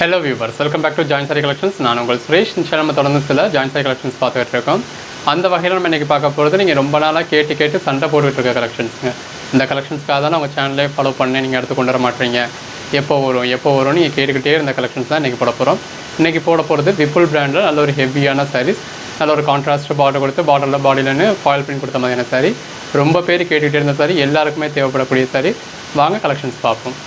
Hello viewers welcome back to join sari collections நான் உங்கள் சுரேஷ். நிச்சயம் நம்ம தொடர்ந்து சில ஜாயின் சாரி கலெக்ஷன்ஸ் பார்த்துட்டு இருக்கோம். அந்த வகையில் நம்ம இன்றைக்கி பார்க்க போகிறது நீங்கள் ரொம்ப நாளாக கேட்டு கேட்டு சண்டை போட்டுட்டு இருக்க கலெக்ஷன்ஸுங்க இந்த கலெக்ஷன்ஸ்க்காக தான் உங்கள் சேனலே ஃபாலோ பண்ணி நீங்கள் எடுத்து கொண்டு வர மாட்டீங்க. எப்போ வரும் எப்போ வரும் நீங்கள் கேட்டுக்கிட்டே இருந்த கலெக்ஷன்ஸ் தான் இன்றைக்கி போட போகிறோம் இன்றைக்கி போட போகிறது விப்புல் பிராண்டில் நல்ல ஒரு ஹெவியான சாரீஸ் நல்ல ஒரு கான்ட்ராஸ்ட் பார்டர் கொடுத்து பார்டரில் பாடியிலன்னு ஃபாயில் பிரிண்ட் கொடுத்த மாதிரியான சாரி ரொம்ப பேர் கேட்டுக்கிட்டே இருந்த சாரி எல்லாருக்குமே தேவைப்படக்கூடிய சாரி வாங்க கலெக்ஷன்ஸ் பார்ப்போம்.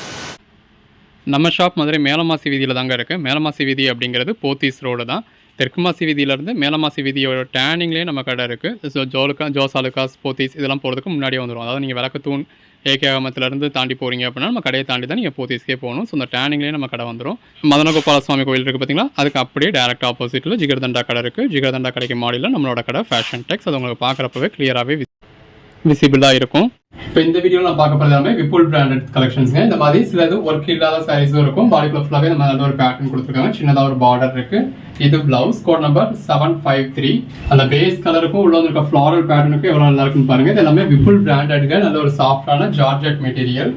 நம்ம ஷாப் மதுரை மேலமாசி வீதியில் தாங்க இருக்குது மேலமாசி வீதி அப்படிங்கிறது போத்தீஸ் ரோடு தான். தெற்குமாசி வீதியிலேருந்து மேலமாசி வீதியோட டேனிங்லேயே நம்ம கடை இருக்குது ஸோ ஜோலுக்கா ஜோசாலுக்காஸ் போத்தீஸ் இதெல்லாம் போகிறதுக்கு முன்னாடியே வந்துடும் அதாவது நீங்கள் விளக்கத்தூண் ஏகே அகமத்துலேருந்து தாண்டி போகிறீங்க அப்படின்னா நம்ம கடையை தாண்டி தான் நீங்கள் போத்தீஸ்க்கே போகணும். ஸோ அந்த டேனிங்லேயே நம்ம கடை வந்துடும் மதனகோபால சுவாமி கோயில் இருக்குது பார்த்தீங்களா அதுக்கு அப்படியே டேரக்ட் ஆப்போசிட்டில் ஜிகர்தண்டா கடை இருக்குது ஜிகர்தண்டா கடைக்கு மாடியில் நம்மளோட கடை ஃபேஷன் டெக்ஸ் அது உங்களுக்கு பார்க்குறப்பவே கிளியராகவே விசிபிளாக இருக்கும். இப்போ இந்த வீடியோவில் நான் பார்க்க போகிறது எல்லாமே விபுல் பிராண்டட் கலெக்ஷன்ஸ்ங்க இந்த மாதிரி சிலது ஒர்க் இல்லாத சாரீஸும் இருக்கும். பாடி ஃபுல்லாகவே இந்த மாதிரி ஒரு பேட்டர்ன் கொடுத்துருக்காங்க. சின்னதாக ஒரு பார்டர் இருக்குது இது blouse code number seven five three அந்த பேஸ் கலருக்கும் உள்ள இருக்க ஃப்ளாரல் பேட்டர்னுக்கும் எவ்வளோ நல்லா இருக்குன்னு பாருங்க. இது எல்லாமே விபுல் பிராண்டட்ங்க நல்ல ஒரு சாஃப்டான ஜார்ஜெட் மெட்டீரியல்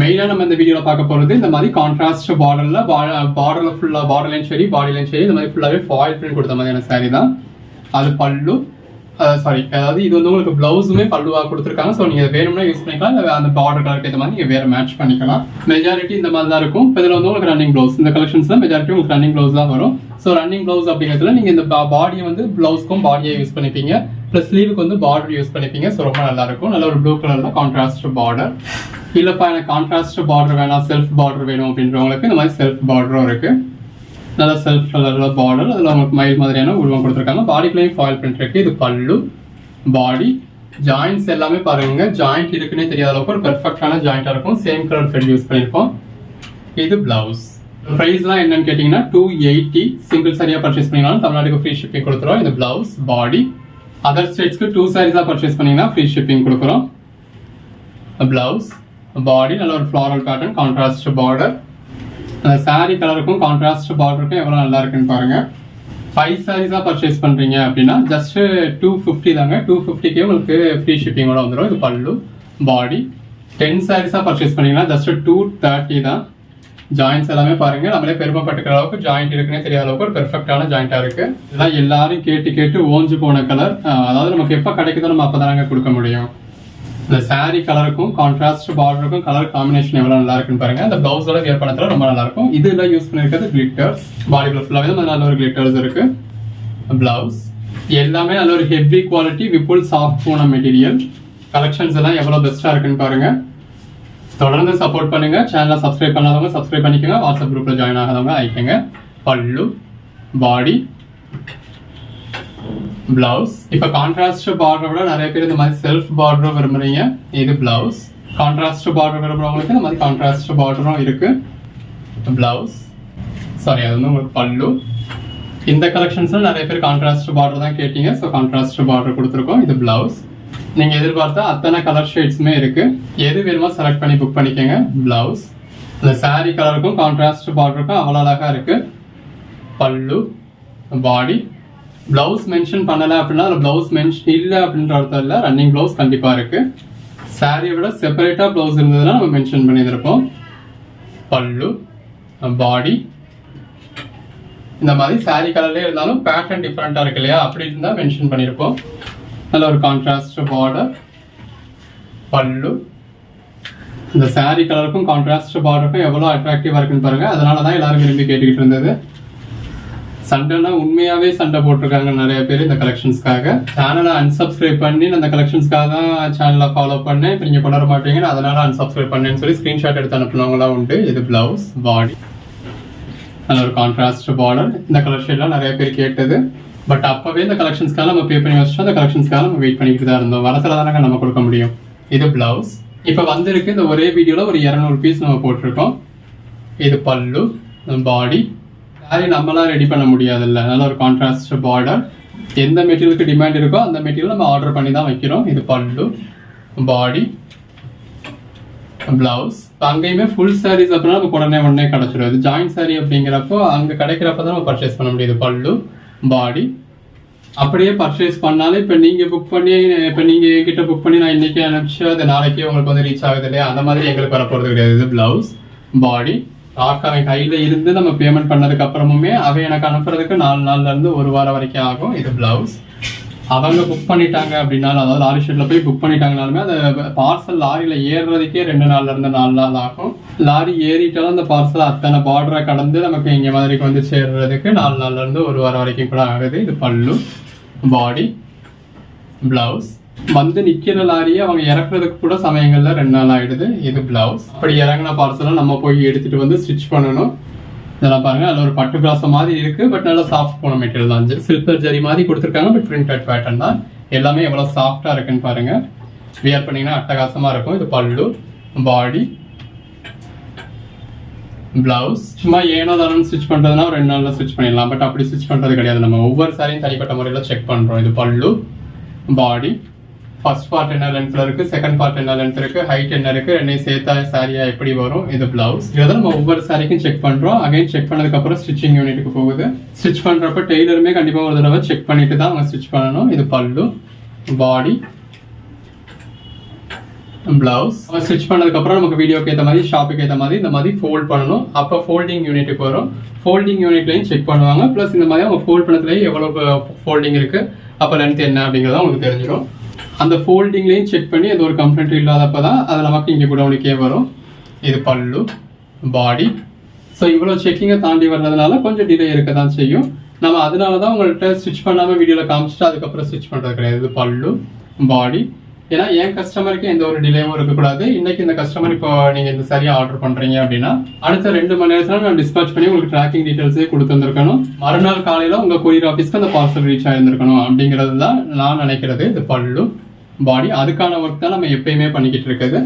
மெயினாக நம்ம இந்த வீடியோவில் பார்க்க போகிறது இந்த மாதிரி கான்ட்ராஸ்ட் பார்டரில் பார்டரில் ஃபுல்லாக பார்டர்லையும் சரி பாடிலையும் சரி இந்த மாதிரி ஃபுல்லாகவே ஃபாயில் பிரிண்ட் கொடுத்த மாதிரியான சாரீ தான். அது பல்லு Uh, சாரி அதாவது இது வந்து உங்களுக்கு ப்ளவுஸுமே பல்லுவாக கொடுத்துருக்காங்க. ஸோ நீங்கள் வேணும்னா யூஸ் பண்ணிக்கலாம். இல்லை அந்த பார்டர் கலருக்கு ஏற்ற மாதிரி நீங்கள் வேறு மேட்ச் பண்ணிக்கலாம். மெஜாரிட்டி இந்த மாதிரி தான் இருக்கும். இதில் வந்து உங்களுக்கு ரன்னிங் ப்ளவுஸ் இந்த கலெக்ஷன்ஸில் மெஜாரிட்டி உங்களுக்கு ரன்னிங் ப்ளவுஸ் தான் வரும். ஸோ ரன்னிங் ப்ளவுஸ் அப்படிங்கிறதுல நீங்கள் இந்த பாடியை வந்து ப்ளவுஸ்க்கும் பாடியை யூஸ் பண்ணிப்பீங்க. ப்ளஸ் ஸ்லீவுக்கு வந்து பார்டர் யூஸ் பண்ணிப்பீங்க. ஸோ ரொம்ப நல்லா இருக்கும். நல்ல ஒரு ப்ளூ கலரில் கான்ட்ராஸ்ட் பார்டர் இல்லைப்பா எனக்கு கான்ட்ராஸ்ட் பார்டர் வேணாம். செல்ஃப் பார்டர் வேணும் அப்படின்றவங்களுக்கு இந்த மாதிரி செல்ஃப் பார்டரும் இருக்குது நல்ல செல்ஃப் கலரில் பார்டர் அதில் அவங்களுக்கு மயில் மாதிரியான உருவம் கொடுத்துருக்காங்க. பாடிக்குள்ளேயும் ஃபாயில் பிரிண்ட் இருக்கு. இது பல்லு பாடி ஜாயின்ஸ் எல்லாமே பாருங்க. ஜாயிண்ட் இருக்குன்னே தெரியாத அளவுக்கு ஒரு பெர்ஃபெக்டான ஜாயிண்டாக இருக்கும். சேம் கலர் த்ரெட் யூஸ் பண்ணியிருக்கோம் இது பிளவுஸ் ப்ரைஸ்லாம் என்னன்னு கேட்டிங்கன்னா டூ எயிட்டி சிங்கிள் சாரியாக பர்ச்சேஸ் பண்ணிங்கனாலும் தமிழ்நாட்டுக்கு ஃப்ரீ ஷிப்பிங் கொடுத்துருவோம் இது பிளவுஸ் பாடி அதர் ஸ்டேட்ஸ்க்கு டூ சாரீஸாக பர்ச்சேஸ் பண்ணிங்கன்னா ஃப்ரீ ஷிப்பிங் கொடுக்குறோம். பிளவுஸ் பாடி நல்ல ஒரு floral pattern contrast border sari கலருக்கும் contrast பார்டருக்கும் எவ்வளோ நல்லா இருக்குன்னு பாருங்க. ஃபைவ் சாரீஸாக பர்ச்சேஸ் பண்ணுறீங்க அப்படின்னா ஜஸ்ட் டூ ஃபிஃப்டி தாங்க. டூ ஃபிஃப்டிக்கே உங்களுக்கு ஃப்ரீ ஷிப்பிங்கோட வந்துடும் இது பல்லு பாடி டென் சாரீஸாக பர்ச்சேஸ் பண்ணீங்கன்னா ஜஸ்ட் டூ தேர்ட்டி தான். ஜாயின்ஸ் எல்லாமே பாருங்க. நம்மளே பெருமைப்பட்டுக்கிற அளவுக்கு ஜாயிண்ட் இருக்குன்னே தெரியாத அளவுக்கு ஒரு பெர்ஃபெக்டான ஜாயிண்ட்டாக இருக்கு. இதெல்லாம் எல்லாரும் கேட்டு கேட்டு ஓஞ்சு போன கலர் அதாவது நமக்கு எப்போ கிடைக்குதோ நம்ம அப்போ கொடுக்க முடியும். இந்த சாரீ கலருக்கும் கான்ட்ராஸ்ட் பார்டருக்கும் கலர் காம்பினேஷன் எவ்வளவு நல்லா இருக்குன்னு பாருங்க. இந்த பிளவுஸோட வியர் பண்ணத்துல ரொம்ப நல்லா இருக்கும். இதுல யூஸ் பண்ணிருக்கிறது கிளிட்டர்ஸ் பாடிக்குள்ள ஃபுல்லாவே நல்ல ஒரு கிளிட்டர்ஸ் இருக்கு. பிளவுஸ் எல்லாமே நல்ல ஒரு ஹெவி குவாலிட்டி விப்புல் சாஃப்ட் போன மெட்டீரியல் கலெக்ஷன்ஸ் எல்லாம் எவ்வளவு பெஸ்டா இருக்குன்னு பாருங்க. தொடர்ந்து சப்போர்ட் பண்ணுங்க. சேனலை சப்ஸ்கிரைப் பண்ணாதவங்க சப்ஸ்கிரைப் பண்ணிக்கோங்க. வாட்ஸ்அப் குரூப்ல ஜாயின் ஆகாதவங்க ஆயிக்கங்க பல்லு பாடி பிளவுஸ் இப்போ கான்ட்ராஸ்ட் பார்டரை விட நிறைய பேர் இந்த மாதிரி செல்ஃப் பார்டரும் விரும்புறீங்க. இது பிளவுஸ் கான்ட்ராஸ்ட் பார்டர் விரும்புறவங்களுக்கு இந்த மாதிரி கான்ட்ராஸ்ட் பார்டரும் இருக்கு. பிளவுஸ் சாரி அது வந்து உங்களுக்கு பல்லு. இந்த கலெக்ஷன்ஸ்ல நிறைய பேர் கான்ட்ராஸ்ட் பார்டர் தான் கேட்டீங்க. ஸோ கான்ட்ராஸ்ட் பார்டர் கொடுத்துருக்கோம். இது பிளவுஸ் நீங்க எதிர்பார்த்தா அத்தனை கலர் ஷேட்ஸுமே இருக்கு. எது வேணுமோ செலக்ட் பண்ணி புக் பண்ணிக்கோங்க. பிளவுஸ் இந்த saree கலருக்கும் கான்ட்ராஸ்ட் பார்டருக்கும் அவ்வளோ அழகாக இருக்கு. பல்லு. பாடி ப்ளவுஸ் மென்ஷன் பண்ணலை அப்படின்னா அதில் ப்ளவுஸ் மென்ஷன் இல்லை அப்படின்ற அர்த்தம் இல்லை. ரன்னிங் ப்ளவுஸ் கண்டிப்பாக இருக்குது சாரியை விட செப்பரேட்டாக ப்ளவுஸ் இருந்ததுன்னா நம்ம மென்ஷன் பண்ணியிருப்போம் பல்லு பாடி இந்த மாதிரி சாரி கலர்லேயே இருந்தாலும் பேட்டர்ன் டிஃப்ரெண்ட்டாக இருக்கு இல்லையா? அப்படி இருந்தால் மென்ஷன் பண்ணியிருப்போம். நல்ல ஒரு கான்ட்ராஸ்ட் பார்டர் பல்லு. இந்த சாரி கலருக்கும் கான்ட்ராஸ்ட் பார்டருக்கும் எவ்வளோ அட்ராக்டிவாக இருக்குன்னு பாருங்கள் அதனால தான் எல்லோரும் விரும்பி கேட்டுக்கிட்டு இருந்தது. சண்டைனா உண்மையாவே சண்டை போட்டிருக்காங்க நிறைய பேர் இந்த கலெக்ஷன்ஸ்க்காக சேனலை அன்சப்ஸ்கிரைப் பண்ணி அந்த கலெக்ஷன்ஸ்க்காக தான் சேனலை ஃபாலோ பண்ணேன். இப்போ நீங்கள் கொண்டாட மாட்டீங்கன்னு அதனால அன்சப்ஸ்கிரைப் பண்ணேன்னு சொல்லி ஸ்க்ரீன்ஷாட் எடுத்து அனுப்புனவங்களாம் உண்டு. இது பிளவுஸ் பாடி நல்ல ஒரு கான்ட்ராஸ்ட் பார்டர் இந்த கலர் ஷேட்லாம் நிறைய பேர் கேட்டது. பட் அப்போவே இந்த கலெக்ஷன்ஸ்க்காக நம்ம பே பண்ணி வச்சோம் அந்த கலெக்ஷன்ஸ்க்காக நம்ம வெயிட் பண்ணிக்கிட்டு தான் இருந்தோம். வரத்துல தானே நம்ம கொடுக்க முடியும். இது பிளவுஸ் இப்போ வந்திருக்கு இந்த ஒரே வீடியோவில் ஒரு இரநூறு பீஸ் நம்ம போட்டிருக்கோம். இது பல்லு பாடி அது நம்மளாம் ரெடி பண்ண முடியாதுல்ல. நல்ல ஒரு கான்ட்ராஸ்ட் பார்டர் எந்த மெட்டீரியலுக்கு டிமாண்ட் இருக்கோ அந்த மெட்டீரியல் நம்ம ஆர்டர் பண்ணி தான் வைக்கிறோம். இது பல்லு பாடி பிளவுஸ் அங்கேயுமே ஃபுல் சாரீஸ் அப்படின்னா நமக்கு உடனே உடனே கிடச்சிடும் இது ஜாயிண்ட் சாரி அப்படிங்கிறப்போ அங்கே கிடைக்கிறப்ப தான் நம்ம பர்ச்சேஸ் பண்ண முடியுது பல்லு பாடி அப்படியே பர்ச்சேஸ் பண்ணாலே இப்போ நீங்கள் புக் பண்ணி இப்போ நீங்கள் என்கிட்ட புக் பண்ணி நான் இன்னைக்கு அனுப்பிச்சு அது நாளைக்கே உங்களுக்கு வந்து ரீச் ஆகுது இல்லையா? அந்த மாதிரி எங்களுக்கு வர போகிறது கிடையாது. இது பிளவுஸ் பாடி ஸ்டாக் அவன் கையில இருந்து நம்ம பேமெண்ட் பண்ணதுக்கு அப்புறமுமே அவன் எனக்கு அனுப்புறதுக்கு நாலு நாள்ல இருந்து ஒரு வாரம் வரைக்கும் ஆகும். இது பிளவுஸ் அவங்க புக் பண்ணிட்டாங்க அப்படின்னாலும் அதாவது லாரி ஷெட்ல போய் புக் பண்ணிட்டாங்கனாலுமே அந்த பார்சல் லாரியில ஏறுறதுக்கே ரெண்டு நாள்ல இருந்து நாலு நாள் ஆகும். லாரி ஏறிட்டாலும் அந்த பார்சல் அத்தனை பார்டரை கடந்து நமக்கு இங்க மாதிரிக்கு வந்து சேர்றதுக்கு நாலு நாள்ல இருந்து ஒரு வாரம் வரைக்கும் கூட ஆகுது. இது பல்லு பாடி பிளவுஸ் வந்து நிக்கிற லாரியை அவங்க இறக்குறதுக்கு கூட சமயங்கள்ல ரெண்டு நாள் ஆயிடுது. இது பிளவுஸ் அப்படி இறங்கின பார்சலை நம்ம போய் எடுத்துட்டு வந்து ஸ்டிச் பண்ணணும். இதெல்லாம் பாருங்க அதில் ஒரு பட்டு பிராசம் மாதிரி இருக்கு பட் நல்லா சாஃப்ட் போன மெட்டீரியல் தான். சில்வர் ஜரி மாதிரி கொடுத்துருக்காங்க பட் பிரிண்டட் பேட்டர்ன் தான். எல்லாமே எவ்வளவு சாஃப்டா இருக்குன்னு பாருங்க. வியர் பண்ணீங்கன்னா அட்டகாசமா இருக்கும். இது பல்லு பாடி பிளவுஸ் சும்மா ஏனோ தானு ஸ்டிச் பண்றதுனா ஒரு ரெண்டு நாள்ல ஸ்டிச் பண்ணிடலாம். பட் அப்படி ஸ்டிச் பண்றது கிடையாது. நம்ம ஒவ்வொரு சாரியும் தனிப்பட்ட முறையில் செக் பண்றோம். இது பல்லு பாடி ஃபர்ஸ்ட் பார்ட் என்ன லென்த்ல இருக்கு? செகண்ட் பார்ட் என்ன லென்த் இருக்கு? ஹைட் என்ன இருக்கு? ரெண்டையும் சேர்த்தா சாரியா எப்படி வரும்? இது பிளவுஸ் இதை நம்ம ஒவ்வொரு சாரிக்கும் செக் பண்றோம். அகைன் செக் பண்ணதுக்கு அப்புறம் ஸ்டிச்சிங் யூனிட்டுக்கு போகுது. ஸ்டிச் பண்றப்ப டெய்லருமே கண்டிப்பா ஒரு தடவை செக் பண்ணிட்டு தான் அவங்க ஸ்டிச் பண்ணணும். இது பல்லு பாடி பிளவுஸ் ஸ்டிச் பண்ணதுக்கு அப்புறம் நமக்கு வீடியோக்கு ஏற்ற மாதிரி ஷாப்புக்கு ஏற்ற மாதிரி இந்த மாதிரி ஃபோல்ட் பண்ணணும். அப்போ ஃபோல்டிங் யூனிட்டுக்கு வரும். ஃபோல்டிங் யூனிட்லையும் செக் பண்ணுவாங்க. ப்ளஸ் இந்த மாதிரி அவங்க ஃபோல்ட் பண்ணதுலேயே எவ்வளோ ஃபோல்டிங் இருக்கு? அப்போ லென்த் என்ன அப்படிங்கிறத உங்களுக்கு தெரிஞ்சிடும் அந்த ஃபோல்டிங்லையும் செக் பண்ணி அது ஒரு கம்ப்ளைண்ட் இல்லாதப்போ தான் அது நமக்கு இங்கே குடவுனுக்கே வரும். இது பல்லு பாடி ஸோ இவ்வளோ செக்கிங்கை தாண்டி வர்றதுனால கொஞ்சம் டிலே இருக்க தான் செய்யும். நம்ம அதனால தான் உங்கள்கிட்ட ஸ்டிச் பண்ணாமல் வீடியோவில் காமிச்சிட்டு அதுக்கப்புறம் ஸ்டிச் பண்ணுறது கிடையாது. இது பல்லு பாடி ஏன்னா என் கஸ்டமருக்கு எந்த ஒரு டிலேவும் இருக்கக்கூடாது. இன்னைக்கு இந்த கஸ்டமர் இப்போ நீங்க இந்த சரியா ஆர்டர் பண்றீங்க அப்படின்னா அடுத்த ரெண்டு மணி நேரத்துல நான் டிஸ்பேச் பண்ணி உங்களுக்கு ட்ராக்கிங் டீடைல்ஸே கொடுத்துருக்கணும் மறுநாள் காலையில உங்க கொரியர் ஆஃபீஸ்க்கு அந்த பார்சல் ரீச் ஆயிருந்திருக்கணும் அப்படிங்கிறது தான் நான் நினைக்கிறது. இது பல்லு பாடி அதுக்கான ஒர்க் தான் நம்ம எப்பயுமே பண்ணிக்கிட்டு இருக்குது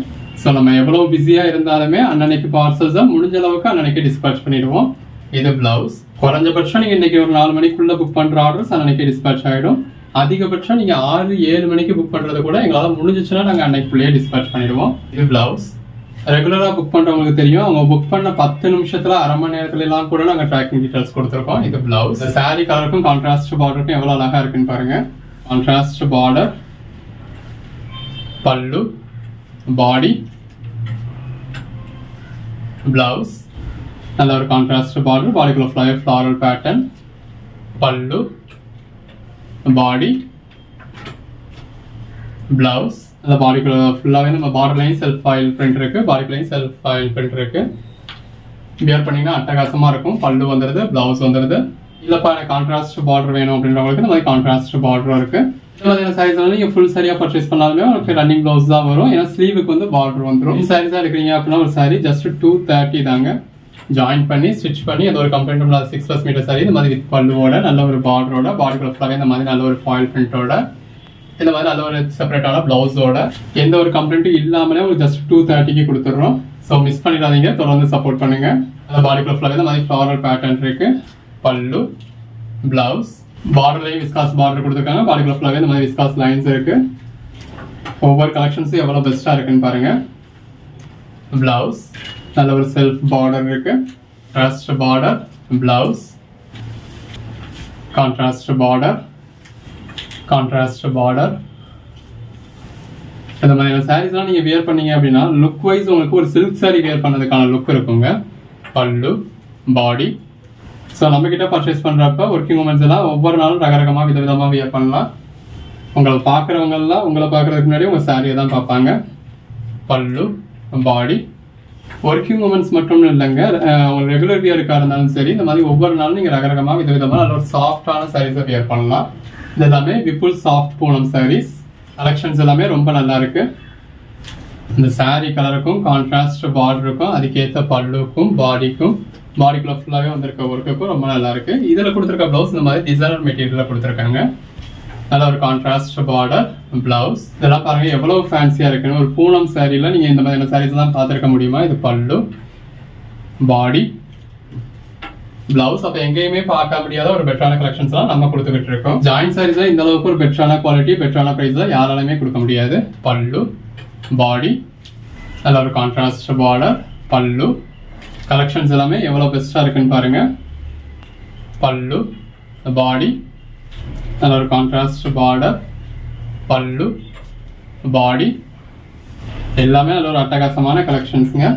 ஸோ நம்ம எவ்வளோ பிஸியாக இருந்தாலுமே அன்னன்னைக்கு பார்சல்ஸை முடிஞ்ச அளவுக்கு அன்னன்னைக்கு டிஸ்பேச் பண்ணிடுவோம். இது பிளவுஸ் குறைஞ்சபட்சம் நீங்கள் இன்னைக்கு ஒரு நாலு மணிக்குள்ளே புக் பண்ணுற ஆர்டர்ஸ் அன்னைக்கு டிஸ்பேச் ஆகிடும் அதிகபட்சம் நீங்க ஆறு ஏழு மணிக்கு புக் பண்றது கூட எங்களால முடிஞ்சிச்சுன்னா நாங்க அன்னைக்குள்ளேயே டிஸ்பேச் பண்ணிடுவோம். இது பிளவுஸ் ரெகுலரா புக் பண்றவங்களுக்கு தெரியும். அவங்க புக் பண்ண பத்து நிமிஷத்துல அரை மணி நேரத்துல எல்லாம் கூட நாங்க ட்ராக்கிங் டீடைல்ஸ் கொடுத்துருக்கோம். இது பிளவுஸ் சாரி கலருக்கும் கான்ட்ராஸ்ட் பார்டருக்கும் எவ்வளவு அழகா இருக்குன்னு பாருங்க. Contrast border pallu body blouse நல்ல ஒரு contrast border பாடிக்குள்ள flower floral pattern pallu body blouse அந்த பாடிக்குள்ள ஃபுல்லாகவே நம்ம பார்டர்லையும் செல்ஃப் ஆயில் பிரிண்ட் இருக்கு. பாடிக்குள்ளேயும் செல்ஃப் ஆயில் பிரிண்ட் இருக்கு. வியர் பண்ணீங்கன்னா அட்டகாசமாக இருக்கும். பல்லு வந்துடுது பிளவுஸ் வந்துடுது இல்லைப்பா எனக்கு கான்ட்ராஸ்ட் பார்டர் வேணும் அப்படின்றவங்களுக்கு இந்த மாதிரி கான்ட்ராஸ்ட் பார்டரும் இருக்கு. இந்த மாதிரியான சாரீஸ் நீங்கள் ஃபுல் சரியாக பர்ச்சேஸ் பண்ணாலுமே உங்களுக்கு ரன்னிங் பிளவுஸ் தான் வரும். ஏன்னா ஸ்லீவுக்கு வந்து பார்டர் வந்துடும் சாரீஸாக எடுக்கிறீங்க அப்படின்னா ஒரு சாரி ஜஸ்ட் டூ தேர்ட்டி தாங்க. ஜாயின் பண்ணி ஸ்டிச் பண்ணி அது ஒரு comfortable six plus metre sari இந்த மாதிரி வித் பல்லுவோட நல்ல ஒரு பார்டரோட பாடி ஃபுல்லாகவே இந்த மாதிரி நல்ல ஒரு ஃபாயில் பிரிண்டோட இந்த மாதிரி நல்ல ஒரு செப்பரேட்டான ப்ளவுஸோட எந்த ஒரு கம்ப்ளைண்ட்டும் இல்லாமலே ஒரு ஜஸ்ட் டூ தேர்ட்டிக்கு கொடுத்துட்றோம். ஸோ மிஸ் பண்ணிடாதீங்க தொடர்ந்து சப்போர்ட் பண்ணுங்க. அந்த பாடி ஃபுல்லாகவே இந்த மாதிரி ஃப்ளாரல் பேட்டர்ன் இருக்கு. பல்லு ப்ளவுஸ் பார்டர்லேயும் விஸ்காஸ் பார்டர் கொடுத்துருக்காங்க. பாடி ஃபுல்லாகவே இந்த மாதிரி விஸ்காஸ் லைன்ஸ் இருக்கு. ஒவ்வொரு கலெக்ஷன்ஸும் எவ்வளோ பெஸ்ட்டாக இருக்குன்னு பாருங்கள் பிளவுஸ் நல்ல ஒரு செல்ஃப் பார்டர் இருக்கு. Trust border blouse contrast border contrast border இந்த மாதிரியான சாரீஸ்லாம் நீங்கள் வியர் பண்ணீங்க அப்படின்னா லுக் வைஸ் உங்களுக்கு ஒரு சில்க் saree வியர் பண்ணதுக்கான லுக் இருக்குங்க. பல்லு பாடி ஸோ நம்மக்கிட்ட பர்ச்சேஸ் பண்ணுறப்ப ஒர்க்கிங் உமன்ஸ் எல்லாம் ஒவ்வொரு நாளும் ரகரகமாக விதவிதமாக வியர் பண்ணலாம். உங்களை பார்க்குறவங்கெல்லாம் உங்களை பார்க்கறதுக்கு முன்னாடி உங்கள் சாரியை தான் பார்ப்பாங்க. பல்லு பாடி ஒர்க்கிங் உமன்ஸ் மட்டும் இல்லைங்க. அவங்க ஒரு ரெகுலர் வியருக்காக இருந்தாலும் சரி இந்த மாதிரி ஒவ்வொரு நாளும் நீங்கள் ரகரகமாக விதவிதமாக நல்ல ஒரு சாஃப்டான சாரீஸை வியர் பண்ணலாம். இது எல்லாமே விப்புல் சாஃப்ட் பூனம் சாரீஸ் கலெக்ஷன்ஸ் எல்லாமே ரொம்ப நல்லா இருக்கு. இந்த சாரீ கலருக்கும் கான்ட்ராஸ்ட் பார்டருக்கும் அதுக்கேற்ற பல்லுக்கும் பாடிக்கும் பாடிக்குள்ள ஃபுல்லாகவே வந்திருக்க ஒர்க்குக்கும் ரொம்ப நல்லா இருக்கு. இதில் கொடுத்துருக்க ப்ளவுஸ் இந்த மாதிரி டிசைனர் மெட்டீரியலில் கொடுத்துருக்காங்க. நல்ல ஒரு கான்ட்ராஸ்ட் பார்டர் பிளவுஸ் இதெல்லாம் பாருங்க எவ்வளோ ஃபேன்சியாக இருக்குன்னு. ஒரு பூனம் சாரியில நீங்கள் இந்த மாதிரியான சாரீஸ் தான் பார்த்துருக்க முடியுமா? இது பல்லு பாடி பிளவுஸ் அப்போ எங்கேயுமே பார்க்க முடியாத ஒரு பெட்டரான கலெக்ஷன்ஸ்லாம் நம்ம கொடுத்துக்கிட்டு இருக்கோம். ஜாயின் சாரீஸ்ல இந்த அளவுக்கு ஒரு பெட்டரான குவாலிட்டி பெட்டரான ப்ரைஸில் யாராலுமே கொடுக்க முடியாது. பல்லு பாடி நல்ல ஒரு கான்ட்ராஸ்ட் பார்டர் பல்லு. கலெக்ஷன்ஸ் எல்லாமே எவ்வளோ பெஸ்ட்டாக இருக்குன்னு பாருங்கள் பல்லு பாடி நல்ல ஒரு கான்ட்ராஸ்ட் பார்டர் பல்லு பாடி எல்லாமே அதில் ஒரு அட்டகாசமான கலெக்ஷன்ஸுங்க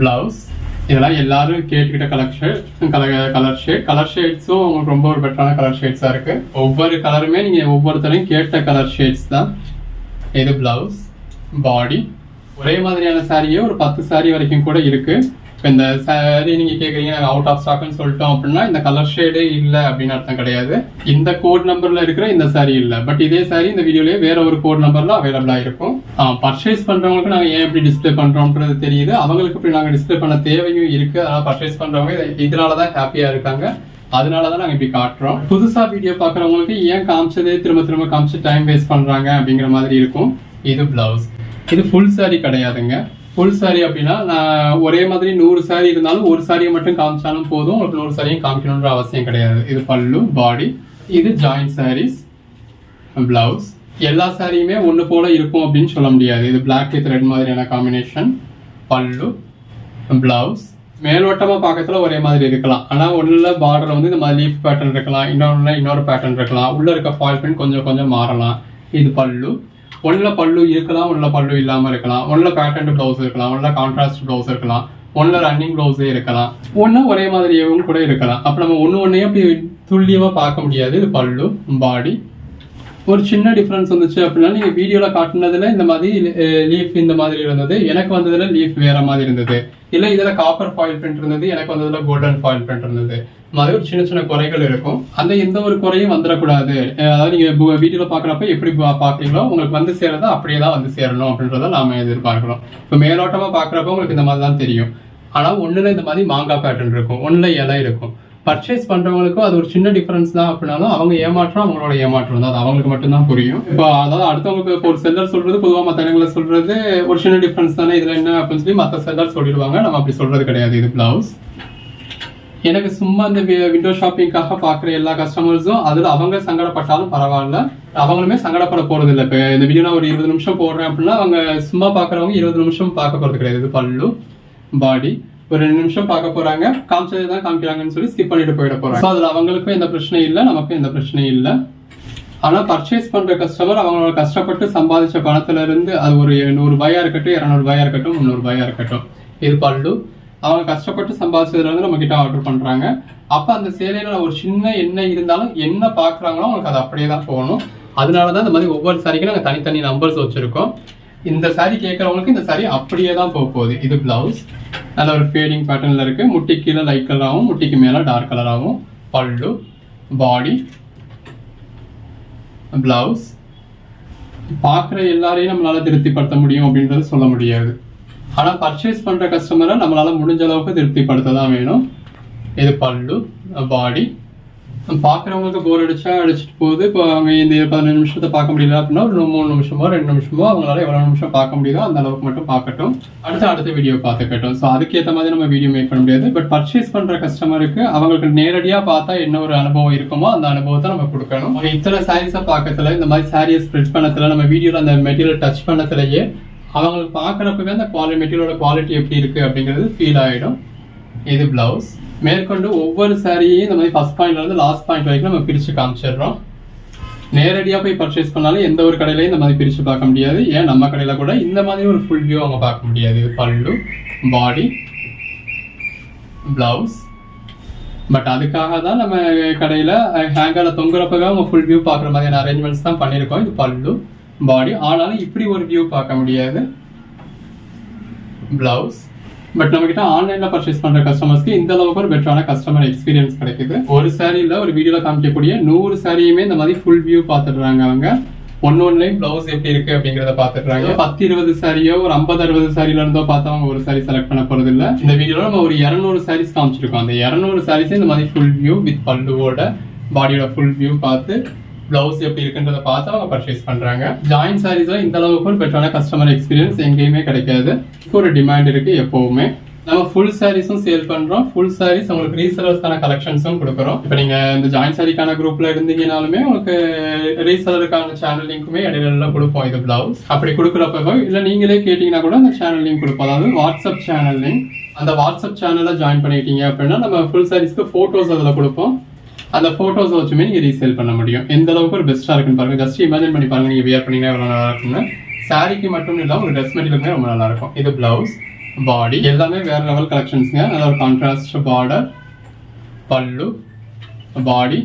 ப்ளவுஸ் இதெல்லாம் எல்லாரும் கேட்டுக்கிட்ட colour shade colour colour shade colour ஷேட்ஸும் உங்களுக்கு ரொம்ப ஒரு பெட்டரான கலர் ஷேட்ஸாக இருக்குது ஒவ்வொரு கலருமே நீங்கள் ஒவ்வொருத்தரையும் கேட்ட கலர் ஷேட்ஸ் தான். இது ப்ளவுஸ் பாடி ஒரே மாதிரியான சாரியே ஒரு பத்து சாரி வரைக்கும் கூட இருக்குது இப்போ இந்த சாரி நீங்கள் கேட்குறீங்க நாங்கள் அவுட் ஆஃப் ஸ்டாக்னு சொல்லிட்டோம் அப்படின்னா இந்த கலர் ஷேடே இல்லை அப்படின்னு அர்த்தம் கிடையாது. இந்த கோட் நம்பரில் இருக்கிற இந்த சாரி இல்லை. பட் இதே சாரி இந்த வீடியோலேயே வேற ஒரு கோட் நம்பரில் அவைலபிளாக இருக்கும் பர்ச்சேஸ் பண்ணுறவங்களுக்கு நாங்கள் ஏன் எப்படி டிஸ்ப்ளே பண்ணுறோம்ன்றது தெரியுது. அவங்களுக்கு இப்படி நாங்கள் டிஸ்ப்ளே பண்ண தேவையும் இருக்குது அதனால் பர்ச்சேஸ் பண்ணுறவங்க இதனால தான் ஹாப்பியாக இருக்காங்க. அதனால தான் நாங்கள் இப்படி காட்டுறோம். புதுசாக வீடியோ பார்க்குறவங்களுக்கு ஏன் காமிச்சதே திரும்ப திரும்ப காமிச்சு டைம் வேஸ்ட் பண்ணுறாங்க அப்படிங்கிற மாதிரி இருக்கும். இது பிளவுஸ் இது ஃபுல் saree கிடையாதுங்க. ஃபுல் சாரி அப்படின்னா நான் ஒரே மாதிரி நூறு சாரி இருந்தாலும் ஒரு சாரியை மட்டும் காமிச்சாலும் போதும். உங்களுக்கு நூறு சாரியும் காமிக்கணுன்ற அவசியம் கிடையாது. இது பல்லு பாடி இது ஜாயிண்ட் சாரீஸ் பிளவுஸ் எல்லா சாரியுமே ஒன்று போல இருக்கும் அப்படின்னு சொல்ல முடியாது. இது பிளாக் வித் ரெட் மாதிரியான காம்பினேஷன் பல்லு பிளவுஸ் மேலோட்டமாக பார்க்கறதுல ஒரே மாதிரி இருக்கலாம். ஆனால் ஒண்ணுல பார்டரில் வந்து இந்த மாதிரி லீஃப் பேட்டர்ன் இருக்கலாம். இன்னொன்று இன்னொரு பேட்டர்ன் இருக்கலாம். உள்ளே இருக்க ஃபால் பிரிண்ட் கொஞ்சம் கொஞ்சம் மாறலாம். இது பல்லு ஒன்றில் பல்லு இருக்கலாம் ஒன்றில் பல்லு இல்லாமல் இருக்கலாம். ஒன்றில் பேட்டன்ட் ப்ளவுஸ் இருக்கலாம் ஒன்றில் கான்ட்ராஸ்ட் ப்ளவுஸ் இருக்கலாம். ஒன்றில் ரன்னிங் ப்ளவுஸே இருக்கலாம். ஒன்றும் ஒரே மாதிரியாகவும் கூட இருக்கலாம். அப்போ நம்ம ஒன்று ஒன்றையும் அப்படி துல்லியமாக பார்க்க முடியாது. இது பல்லு பாடி ஒரு சின்ன டிஃப்ரென்ஸ் வந்துச்சு அப்படின்னா நீங்கள் வீடியோவில் காட்டினதில் இந்த மாதிரி லீஃப் இந்த மாதிரி இருந்தது. எனக்கு வந்ததில் லீஃப் வேறு மாதிரி இருந்தது. இல்லை இதில் காப்பர் ஃபாயில் பிரிண்ட் இருந்தது. எனக்கு வந்ததில் கோல்டன் ஃபாயில் பிரிண்ட் இருந்தது. மாதிரி ஒரு சின்ன சின்ன குறைகள் இருக்கும். அந்த எந்த ஒரு குறையும் வந்துடக்கூடாது. அதாவது நீங்கள் வீட்டில் பார்க்குறப்ப எப்படி பார்க்குறீங்களோ உங்களுக்கு வந்து சேரதா அப்படியே தான் வந்து சேரணும் அப்படின்றத நாம் எதிர்பார்க்குறோம். இப்போ மேலோட்டமாக பார்க்குறப்ப உங்களுக்கு இந்த மாதிரி தான் தெரியும். ஆனால் ஒன்றில் இந்த மாதிரி மாங்காய் பேட்டர்ன் இருக்கும். ஒன்றில் இலை இருக்கும். பர்ச்சேஸ் பண்ணுறவங்களுக்கும் அது ஒரு சின்ன டிஃப்ரென்ஸ் தான் அப்படின்னாலும் அவங்க ஏமாற்றம் அவங்களோட ஏமாற்றம் தான். அது அவங்களுக்கு மட்டும்தான் புரியும். இப்போ அதாவது அடுத்தவங்களுக்கு இப்போ ஒரு செல்லர் சொல்கிறது பொதுவாக மற்ற இடங்களை சொல்கிறது ஒரு சின்ன டிஃப்ரென்ஸ் தானே இதில் என்ன அப்படின்னு சொல்லி மற்ற செல்லர் சொல்லிடுவாங்க. நம்ம அப்படி சொல்கிறது கிடையாது. இது பிளவுஸ் எனக்கு சும்மா இந்த விண்டோ ஷாப்பிங்காக பார்க்குற எல்லா கஸ்டமர்ஸும் அதில் அவங்க சங்கடப்பட்டாலும் பரவாயில்ல. அவங்களுமே சங்கடப்பட போகிறது இல்லை இப்போ இந்த வீடியோ நான் ஒரு இருபது நிமிஷம் போடுறேன் அப்படின்னா அவங்க சும்மா பார்க்குறவங்க இருபது நிமிஷம் பார்க்க போகிறது கிடையாது. இது பல்லு பாடி ஒரு ரெண்டு நிமிஷம் பார்க்க போறாங்க. காமிச்சது தான் காமிக்கிறாங்கன்னு சொல்லி ஸ்கிப் பண்ணிட்டு போயிட போகிறாங்க ஸோ அதுல அவங்களுக்கும் எந்த பிரச்சனையும் இல்லை நமக்கும் எந்த பிரச்சனையும் இல்லை. ஆனா பர்ச்சேஸ் பண்ற கஸ்டமர் அவங்களோட கஷ்டப்பட்டு சம்பாதிச்ச பணத்துல இருந்து அது ஒரு நூறு இருக்கட்டும் இருநூறு இருக்கட்டும் முந்நூறுபாயாக இருக்கட்டும். இது பல்லு. அவங்க கஷ்டப்பட்டு சம்பாதிச்சதுல இருந்து நம்ம கிட்ட ஆர்டர் பண்றாங்க. அப்ப அந்த சேலையில ஒரு சின்ன என்ன இருந்தாலும் என்ன பாக்குறாங்களோ அவங்களுக்கு அது அப்படியே தான் போகணும். அதனாலதான் இந்த மாதிரி ஒவ்வொரு சாரிக்கும் நாங்கள் தனித்தனி நம்பர்ஸ் வச்சிருக்கோம். இந்த சாரி கேட்கறவங்களுக்கு இந்த சாரி அப்படியே தான் போக போகுது. இது பிளவுஸ் நல்ல ஒரு ஃபேடிங் பேட்டர்னில் இருக்குது முட்டி கீழே லைட் கலராகவும் முட்டிக்கு மேலே டார்க் கலராகவும் பல்லு பாடி பிளவுஸ் பார்க்குற எல்லாரையும் நம்மளால திருப்திப்படுத்த முடியும் அப்படின்றது சொல்ல முடியாது. ஆனால் பர்ச்சேஸ் பண்ணுற கஸ்டமரை நம்மளால் முடிஞ்ச அளவுக்கு திருப்திப்படுத்த தான் வேணும். இது பல்லு பாடி பார்க்குறவங்களுக்கு போர் அடிச்சா அடிச்சிட்டு போகுது. இப்போ அவங்க இந்த பதினஞ்சு நிமிஷத்தை பார்க்க முடியல அப்படின்னா ஒரு மூணு நிமிஷமோ ரெண்டு நிமிஷமோ அவங்களால எவ்வளோ நிமிஷம் பார்க்க முடியுதோ அந்த அளவுக்கு மட்டும் பார்க்கட்டும். அடுத்து அடுத்த வீடியோ பார்த்துக்கட்டும். ஸோ அதுக்கேற்ற மாதிரி நம்ம வீடியோ மேக் பண்ண முடியாது. பட் பர்ச்சேஸ் பண்ணுற கஸ்டமருக்கு அவங்களுக்கு நேரடியாக பார்த்தா என்ன ஒரு அனுபவம் இருக்குமோ அந்த அனுபவத்தை நம்ம கொடுக்கணும். இத்தனை சாரீஸை பார்க்கறதுல இந்த மாதிரி சாரியை ஸ்ப்ரெட் பண்ணத்தில் நம்ம வீடியோவில் அந்த மெட்டீரியல் டச் பண்ணதுலயே அவங்களுக்கு பார்க்குறப்பவே அந்த குவாலிட்டி மெட்டீரியலோட குவாலிட்டி எப்படி இருக்குது அப்படிங்கிறது ஃபீல் ஆகிடும் இது பிளவுஸ் மேற்கொண்டு ஒவ்வொரு சாரியையும் இந்த மாதிரி ஃபர்ஸ்ட் பாயிண்ட்லேருந்து லாஸ்ட் பாயிண்ட் வரைக்கும் நம்ம பிரித்து காமிச்சிடுறோம். நேரடியாக போய் பர்ச்சேஸ் பண்ணாலும் எந்த ஒரு கடையிலையும் இந்த மாதிரி பிரித்து பார்க்க முடியாது. ஏன்? நம்ம கடையில் கூட இந்த மாதிரி ஒரு ஃபுல் வியூ அவங்க பார்க்க முடியாது. இது பல்லு பாடி பிளவுஸ் பட் அதுக்காக தான் நம்ம கடையில் ஹேங்கரில் தொங்குறப்பவே அவங்க ஃபுல் வியூ பார்க்குற மாதிரியான அரேஞ்ச்மெண்ட்ஸ் தான் பண்ணியிருக்கோம். இது பல்லு. பாடி ஆனாலும் இப்படி ஒரு வியூ பார்க்க முடியாது. பிளவுஸ் பட் நம்ம கிட்ட ஆன்லைன்ல பர்ச்சேஸ் பண்ற கஸ்டமர்ஸ்க்கு இந்த அளவுக்கு ஒரு பெட்டரான கஸ்டமர் எக்ஸ்பீரியன்ஸ் கிடைக்குது. ஒரு சாரியில ஒரு வீடியோல காமிக்கக்கூடிய நூறு சாரியுமே இந்த மாதிரி ஃபுல் வியூ பார்த்துடுறாங்க அவங்க. ஒன்னு ஒன்லையும் பிளவுஸ் எப்படி இருக்கு அப்படிங்கறத பாத்துடுறாங்க பத்து இருபது சாரியோ ஒரு ஐம்பது அறுபது சாரில இருந்தோ பார்த்தவங்க ஒரு சாரி செலக்ட் பண்ண போறது இல்ல. இந்த வீடியோல நம்ம ஒரு இரநூறு சாரீஸ் காமிச்சிருக்கோம். அந்த இரநூறு சாரீஸ் இந்த மாதிரி ஃபுல் வியூ வித் பல்லுவோட பாடியோட ஃபுல் வியூ பார்த்து பிளவுஸ் எப்படி இருக்குன்றத பார்த்து அவங்க பர்ச்சேஸ் பண்றாங்க. ஜாயின் சாரீஸ்ல இந்த அளவுக்கு ஒரு பெட்டரான கஸ்டமர் எக்ஸ்பீரியன்ஸ் எங்கேயுமே கிடைக்காது. ஒரு டிமாண்ட் இருக்கு எப்பவுமே. நம்ம ஃபுல் சாரீஸும் சேல் பண்றோம். ஃபுல் சாரீஸ் உங்களுக்கு ரீசெலர்ஸ்க்கான கலெக்ஷன்ஸும் கொடுக்குறோம். இப்போ நீங்க இந்த ஜாயின் சாரிக்கான குரூப்ல இருந்தீங்கனாலுமே உங்களுக்கு ரீசெலருக்கான சேனல் லிங்க்குமே இடையில கொடுப்போம் இது பிளவுஸ் அப்படி கொடுக்குறப்ப இல்ல நீங்களே கேட்டீங்கன்னா கூட அந்த சேனல் லிங்க் கொடுப்போம். அதாவது வாட்ஸ்அப் சேனல் லிங்க் அந்த வாட்ஸ்அப் சேனல்ல ஜாயின் பண்ணிட்டீங்க அப்படின்னா நம்ம ஃபுல் சாரீஸ்க்கு போட்டோஸ் அதுல கொடுப்போம். அந்த ஃபோட்டோஸை வச்சுமே நீங்கள் ரீசேல் பண்ண முடியும். எந்த அளவுக்கு ஒரு பெஸ்ட்டாக இருக்குன்னு பாருங்க. ஜஸ்ட் இமேஜின் பண்ணி பாருங்க. நீங்கள் வியர் பண்ணீங்கன்னா எவ்வளோ நல்லா இருக்கும்னு. சாரிக்கு மட்டும் இல்லை ஒரு ட்ரெஸ் மெட்டீரியலுமே ரொம்ப நல்லா இருக்கும். இது பிளவுஸ் பாடி எல்லாமே வேற லெவல் கலெக்ஷன்ஸுங்க அதில் ஒரு contrast border pallu body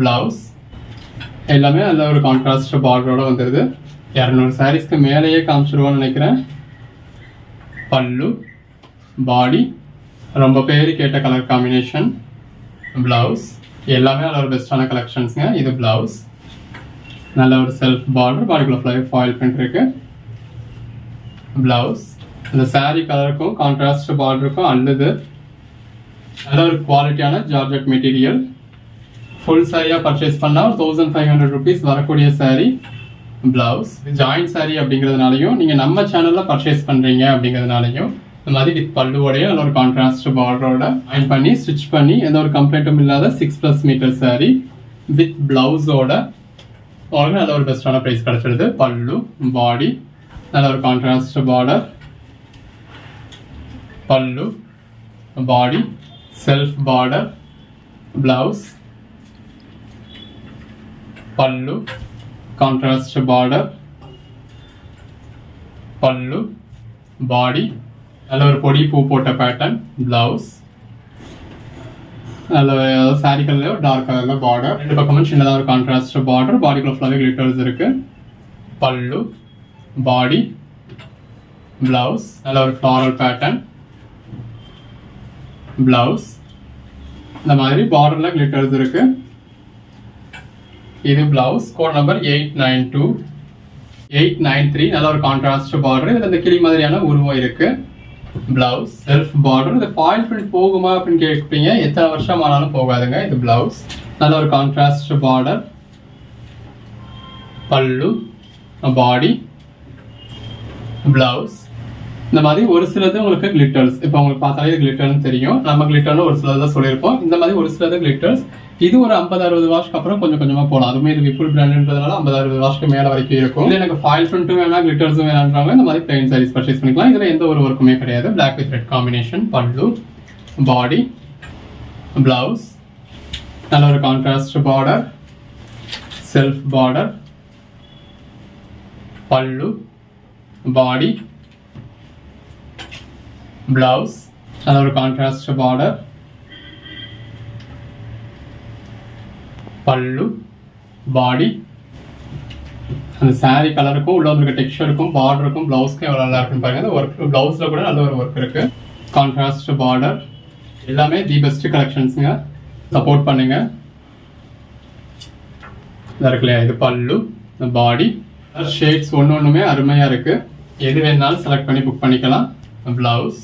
blouse எல்லாமே அதில் ஒரு கான்ட்ராஸ்ட் பார்டரோட வந்துடுது இரநூறு சாரீஸ்க்கு மேலேயே காமிச்சிருவோம்னு நினைக்கிறேன். பல்லு பாடி ரொம்ப பேர் கேட்ட கலர் காம்பினேஷன் பிளவுஸ் எல்லாமே நல்ல ஒரு பெஸ்ட்டான கலெக்ஷன்ஸுங்க இது பிளவுஸ் நல்ல ஒரு செல்ஃப் பார்டர் பாடிக்குள்ள ஃபுல்லாகவே ஃபாயில் பிரிண்ட் இருக்கு. பிளவுஸ் இந்த சாரீ கலருக்கும் கான்ட்ராஸ்ட் பார்டருக்கும் அல்லது நல்ல ஒரு குவாலிட்டியான ஜார்ஜெட் மெட்டீரியல் ஃபுல் சாரியாக பர்ச்சேஸ் பண்ணால் தௌசண்ட் ஃபைவ் ஹண்ட்ரட் ருபீஸ் வரக்கூடிய சாரீ ப்ளவுஸ் ஜாயிண்ட் சாரீ அப்படிங்கிறதுனாலையும் நீங்கள் நம்ம சேனலில் பர்ச்சேஸ் பண்ணுறீங்க அப்படிங்கிறதுனாலையும் மாதிரி வித் பல்லுவோடைய நல்ல ஒரு கான்ட்ராஸ்ட் பார்டரோட அயன் பண்ணி ஸ்டிச் பண்ணி எந்த ஒரு கம்ப்ளைண்ட்டும் இல்லாத six plus metre saree with பிளவுஸோட உங்களுக்கு நல்ல ஒரு பெஸ்ட்டான ப்ரைஸ் கிடச்சிருது பல்லு பாடி நல்ல ஒரு contrast border pallu body self border blouse pallu contrast border pallu body நல்ல ஒரு பொடி பூ போட்ட பேட்டர்ன் பிளவுஸ் நல்ல சாரி கலர்ல டார்க் பார்டர் ரெண்டு பக்கமும் சின்னதாக ஒரு கான்ட்ராஸ்ட் பார்டர் பாடிக்குள்ள ஃபுல்லாகவே கிளிட்டர்ஸ் இருக்குது பல்லு பாடி பிளவுஸ் நல்ல ஒரு ஃப்ளாரல் பேட்டர்ன் பிளவுஸ் இந்த மாதிரி பார்டர்ல கிளிட்டர்ஸ் இருக்குது இது blouse code number eight nine two eight nine three நல்ல ஒரு கான்ட்ராஸ்ட் பார்டர் இதில் இந்த கிளி மாதிரியான உருவம் இருக்குது பிளவுஸ் செல்ஃப் பார்டர் இது ஃபாயில் பிரிண்ட் போகுமா அப்படின்னு கேட்பீங்க. எத்தனை வருஷம் ஆனாலும் போகாதுங்க இது பிளவுஸ் நல்ல ஒரு contrast border pallu body blouse இந்த மாதிரி ஒரு சிலது உங்களுக்கு கிளிட்டர்ஸ் இப்போ உங்களுக்கு பார்த்தாலே இது கிளிட்டர்னு தெரியும். நம்ம கிளிட்டர்னு ஒரு சிலது தான் சொல்லியிருப்போம். இந்த மாதிரி ஒரு சிலது கிளிட்டர்ஸ் இது ஒரு ஐம்பது அறுபது வாஷ்க்கு அப்புறம் கொஞ்சம் கொஞ்சமா போகலாம். அதுவுமே இது விப்புல் பிராண்ட்ன்றதுனால ஐம்பது அறுபது வாஷ்க்கு மேல வரைக்கும் இருக்கும். இது எனக்கு ஃபாயில் பிரிண்ட்டும் வேணாம் கிளிட்டர்ஸும் வேணான்றவங்க இந்த மாதிரி பிளைன் சாரீஸ் பர்ச்சேஸ் பண்ணிக்கலாம். இதுல எந்த ஒரு ஒர்க்குமே கிடையாது. பிளாக் வித் ரெட் காம்பினேஷன் பல்லு பாடி பிளவுஸ் நல்ல ஒரு contrast border self border pallu body blouse நல்ல ஒரு கான்ட்ராஸ்ட் பார்டர் பல்லு பாடி அந்த saree கலருக்கும் உள்ள வந்துருக்க டெக்ஸ்டருக்கும் பார்டருக்கும் ப்ளவுஸ்க்கும் எவ்வளோ நல்லா இருக்குன்னு பாருங்க அந்த ஒர்க் ப்ளவுஸில் கூட நல்ல ஒரு ஒர்க் இருக்கு கான்ட்ராஸ்ட் பார்டர் எல்லாமே தி பெஸ்ட் கலெக்ஷன்ஸுங்க சப்போர்ட் பண்ணுங்க இதாக இருக்கு இல்லையா இது பல்லு பாடி ஷேட்ஸ் ஒன்று ஒன்றுமே அருமையாக இருக்குது எது வேணாலும் செலக்ட் பண்ணி புக் பண்ணிக்கலாம் ப்ளவுஸ்